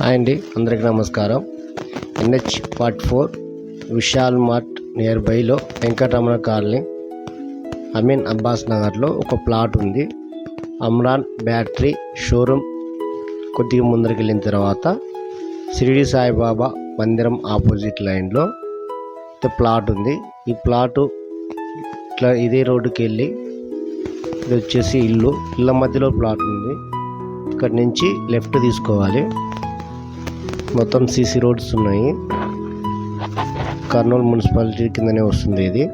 Hi అండి అందరికీ నమస్కారం. NH forty four Vishal mart near బైలో Venkataramana colony Amin Abbas నగర్లో ఒక ప్లాట్ ఉంది. అమ్రాన్ బ్యాటరీ షోరూమ్ కొద్దిగా ముందరికి వెళ్ళిన తర్వాత షిరిడి సాయిబాబా మందిరం ఆపోజిట్ లైన్లో ప్లాట్ ఉంది. ఈ ప్లాటు ఇట్లా ఇదే రోడ్డుకి వెళ్ళి ఇది వచ్చేసి ఇల్లు. ఇళ్ళ మధ్యలో ప్లాట్ ఉంది. ఇక్కడ నుంచి లెఫ్ట్ తీసుకోవాలి. మొత్తం సీసీ రోడ్స్ ఉన్నాయి. కర్నూలు మున్సిపాలిటీ కిందనే వస్తుంది ఇది.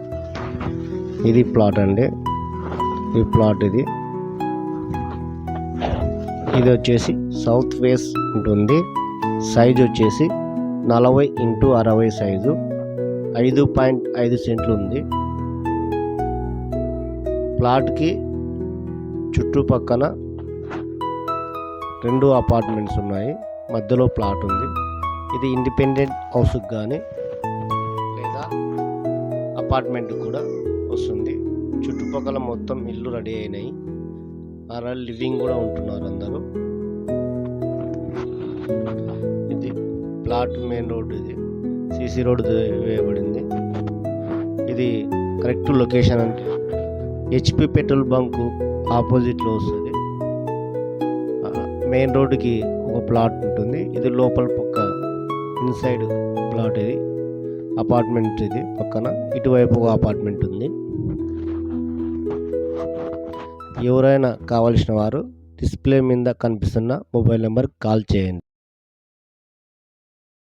ఇది ప్లాట్ అండి. ఈ ప్లాట్ ఇది. ఇది వచ్చేసి సౌత్ ఫేస్ ఉంటుంది. సైజ్ వచ్చేసి నలభై ఇంటూ అరవై సైజు. ఐదు పాయింట్ ఐదు సెంట్లు ఉంది. ప్లాట్కి చుట్టుపక్కన రెండు అపార్ట్మెంట్స్ ఉన్నాయి. మధ్యలో ప్లాట్ ఉంది. ఇది ఇండిపెండెంట్ హౌస్కి కానీ లేదా అపార్ట్మెంట్ కూడా వస్తుంది. చుట్టుపక్కల మొత్తం ఇల్లు రెడీ అయినాయి. అలా లివింగ్ కూడా ఉంటున్నారు అందరూ. ఇది ప్లాట్ మెయిన్ రోడ్ ఇది. సీసీ రోడ్ వేయబడింది. ఇది కరెక్ట్ లొకేషన్ అంటే హెచ్పి పెట్రోల్ బంకు ఆపోజిట్లో వస్తుంది. మెయిన్ రోడ్డుకి ఒక ప్లాట్ ఉంటుంది. ఇది లోపల పక్క ఇన్సైడ్ ప్లాట్ ఇది. అపార్ట్మెంట్ ఇది పక్కన. ఇటువైపు ఒక అపార్ట్మెంట్ ఉంది. ఎవరైనా కావలసిన వారు డిస్ప్లే మీద కనిపిస్తున్న మొబైల్ నెంబర్ కాల్ చేయండి.